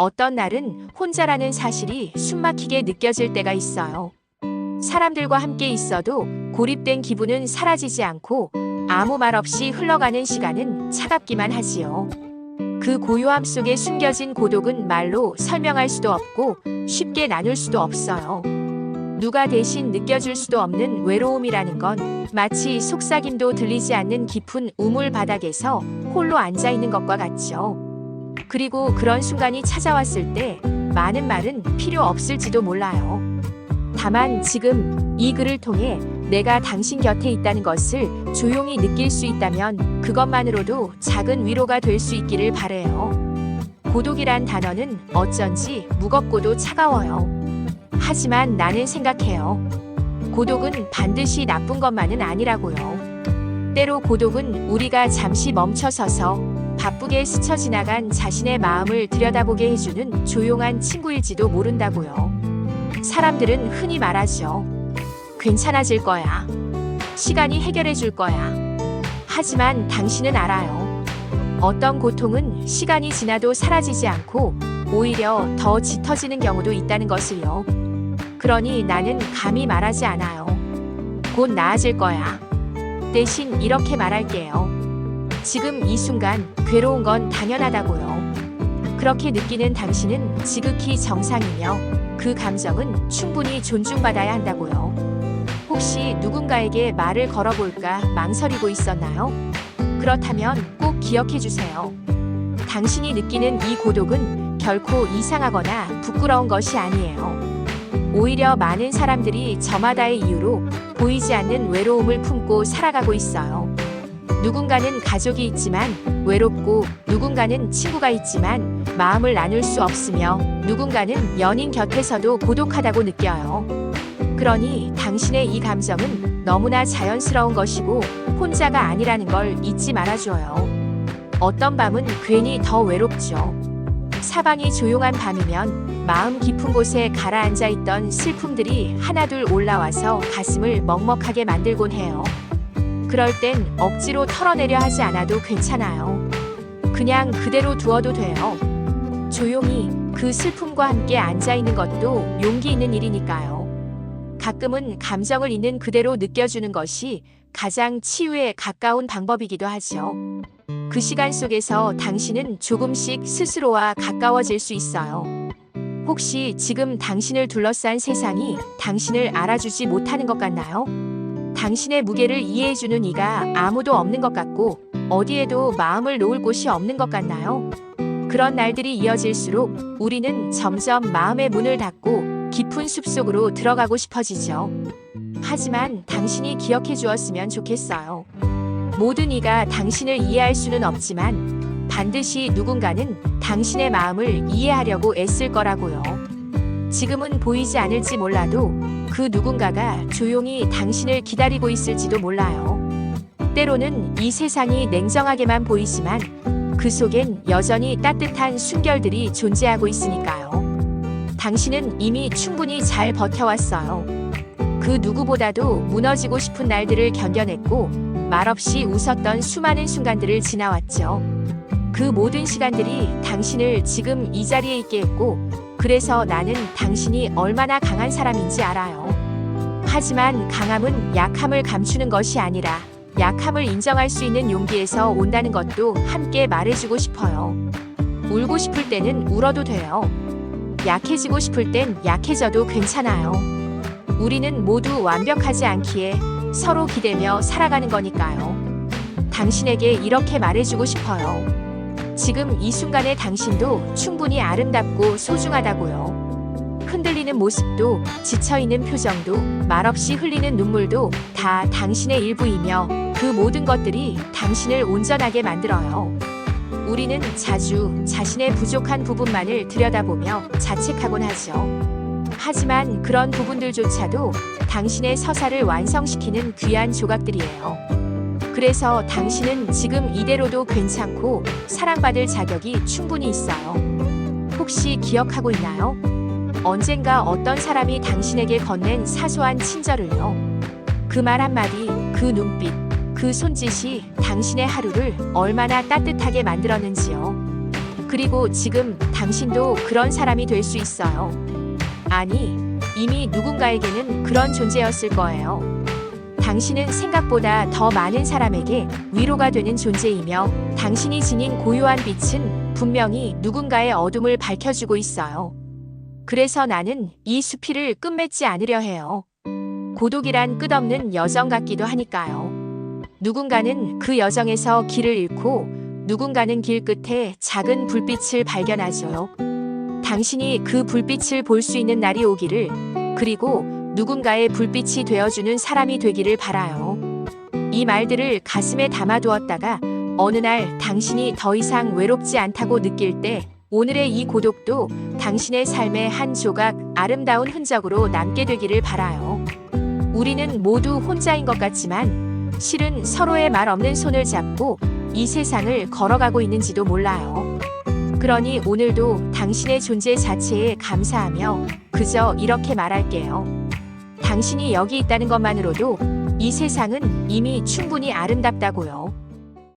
어떤 날은 혼자라는 사실이 숨막히게 느껴질 때가 있어요. 사람들과 함께 있어도 고립된 기분은 사라지지 않고 아무 말 없이 흘러가는 시간은 차갑기만 하지요. 그 고요함 속에 숨겨진 고독은 말로 설명할 수도 없고 쉽게 나눌 수도 없어요. 누가 대신 느껴줄 수도 없는 외로움이라는 건 마치 속삭임도 들리지 않는 깊은 우물 바닥에서 홀로 앉아 있는 것과 같죠. 그리고 그런 순간이 찾아왔을 때 많은 말은 필요 없을지도 몰라요. 다만 지금 이 글을 통해 내가 당신 곁에 있다는 것을 조용히 느낄 수 있다면 그것만으로도 작은 위로가 될 수 있기를 바래요. 고독이란 단어는 어쩐지 무겁고도 차가워요. 하지만 나는 생각해요. 고독은 반드시 나쁜 것만은 아니라고요. 때로 고독은 우리가 잠시 멈춰서서 바쁘게 스쳐 지나간 자신의 마음을 들여다보게 해주는 조용한 친구일지도 모른다고요. 사람들은 흔히 말하죠. 괜찮아질 거야. 시간이 해결해 줄 거야. 하지만 당신은 알아요. 어떤 고통은 시간이 지나도 사라지지 않고 오히려 더 짙어지는 경우도 있다는 것을요. 그러니 나는 감히 말하지 않아요. 곧 나아질 거야. 대신 이렇게 말할게요. 지금 이 순간 괴로운 건 당연하다고요. 그렇게 느끼는 당신은 지극히 정상이며 그 감정은 충분히 존중받아야 한다고요. 혹시 누군가에게 말을 걸어볼까 망설이고 있었나요? 그렇다면 꼭 기억해 주세요. 당신이 느끼는 이 고독은 결코 이상하거나 부끄러운 것이 아니에요. 오히려 많은 사람들이 저마다의 이유로 보이지 않는 외로움을 품고 살아가고 있어요. 누군가는 가족이 있지만 외롭고 누군가는 친구가 있지만 마음을 나눌 수 없으며 누군가는 연인 곁에서도 고독하다고 느껴요. 그러니 당신의 이 감정은 너무나 자연스러운 것이고 혼자가 아니라는 걸 잊지 말아줘요. 어떤 밤은 괜히 더 외롭죠. 사방이 조용한 밤이면 마음 깊은 곳에 가라앉아 있던 슬픔들이 하나둘 올라와서 가슴을 먹먹하게 만들곤 해요. 그럴 땐 억지로 털어내려 하지 않아도 괜찮아요. 그냥 그대로 두어도 돼요. 조용히 그 슬픔과 함께 앉아 있는 것도 용기 있는 일이니까요. 가끔은 감정을 있는 그대로 느껴주는 것이 가장 치유에 가까운 방법이기도 하죠. 그 시간 속에서 당신은 조금씩 스스로와 가까워질 수 있어요. 혹시 지금 당신을 둘러싼 세상이 당신을 알아주지 못하는 것 같나요? 당신의 무게를 이해해주는 이가 아무도 없는 것 같고 어디에도 마음을 놓을 곳이 없는 것 같나요? 그런 날들이 이어질수록 우리는 점점 마음의 문을 닫고 깊은 숲속으로 들어가고 싶어지죠. 하지만 당신이 기억해 주었으면 좋겠어요. 모든 이가 당신을 이해할 수는 없지만 반드시 누군가는 당신의 마음을 이해하려고 애쓸 거라고요. 지금은 보이지 않을지 몰라도 그 누군가가 조용히 당신을 기다리고 있을지도 몰라요. 때로는 이 세상이 냉정하게만 보이지만 그 속엔 여전히 따뜻한 순결들이 존재하고 있으니까요. 당신은 이미 충분히 잘 버텨왔어요. 그 누구보다도 무너지고 싶은 날들을 견뎌냈고 말없이 웃었던 수많은 순간들을 지나왔죠. 그 모든 시간들이 당신을 지금 이 자리에 있게 했고 그래서 나는 당신이 얼마나 강한 사람인지 알아요. 하지만 강함은 약함을 감추는 것이 아니라 약함을 인정할 수 있는 용기에서 온다는 것도 함께 말해주고 싶어요. 울고 싶을 때는 울어도 돼요. 약해지고 싶을 땐 약해져도 괜찮아요. 우리는 모두 완벽하지 않기에 서로 기대며 살아가는 거니까요. 당신에게 이렇게 말해주고 싶어요. 지금 이 순간의 당신도 충분히 아름답고 소중하다고요. 흔들리는 모습도 지쳐있는 표정도 말없이 흘리는 눈물도 다 당신의 일부이며 그 모든 것들이 당신을 온전하게 만들어요. 우리는 자주 자신의 부족한 부분만을 들여다보며 자책하곤 하죠. 하지만 그런 부분들조차도 당신의 서사를 완성시키는 귀한 조각들이에요. 그래서 당신은 지금 이대로도 괜찮고 사랑받을 자격이 충분히 있어요. 혹시 기억하고 있나요? 언젠가 어떤 사람이 당신에게 건넨 사소한 친절을요. 그 말 한마디, 그 눈빛, 그 손짓이 당신의 하루를 얼마나 따뜻하게 만들었는지요. 그리고 지금 당신도 그런 사람이 될 수 있어요. 아니, 이미 누군가에게는 그런 존재였을 거예요. 당신은 생각보다 더 많은 사람에게 위로가 되는 존재이며 당신이 지닌 고요한 빛은 분명히 누군가의 어둠을 밝혀주고 있어요. 그래서 나는 이 수필을 끝맺지 않으려 해요. 고독이란 끝없는 여정 같기도 하니까요. 누군가는 그 여정에서 길을 잃고 누군가는 길 끝에 작은 불빛을 발견하죠. 당신이 그 불빛을 볼 수 있는 날이 오기를 그리고 누군가의 불빛이 되어주는 사람이 되기를 바라요. 이 말들을 가슴에 담아두었다가 어느 날 당신이 더 이상 외롭지 않다고 느낄 때 오늘의 이 고독도 당신의 삶의 한 조각 아름다운 흔적으로 남게 되기를 바라요. 우리는 모두 혼자인 것 같지만 실은 서로의 말 없는 손을 잡고 이 세상을 걸어가고 있는지도 몰라요. 그러니 오늘도 당신의 존재 자체에 감사하며 그저 이렇게 말할게요. 당신이 여기 있다는 것만으로도 이 세상은 이미 충분히 아름답다고요.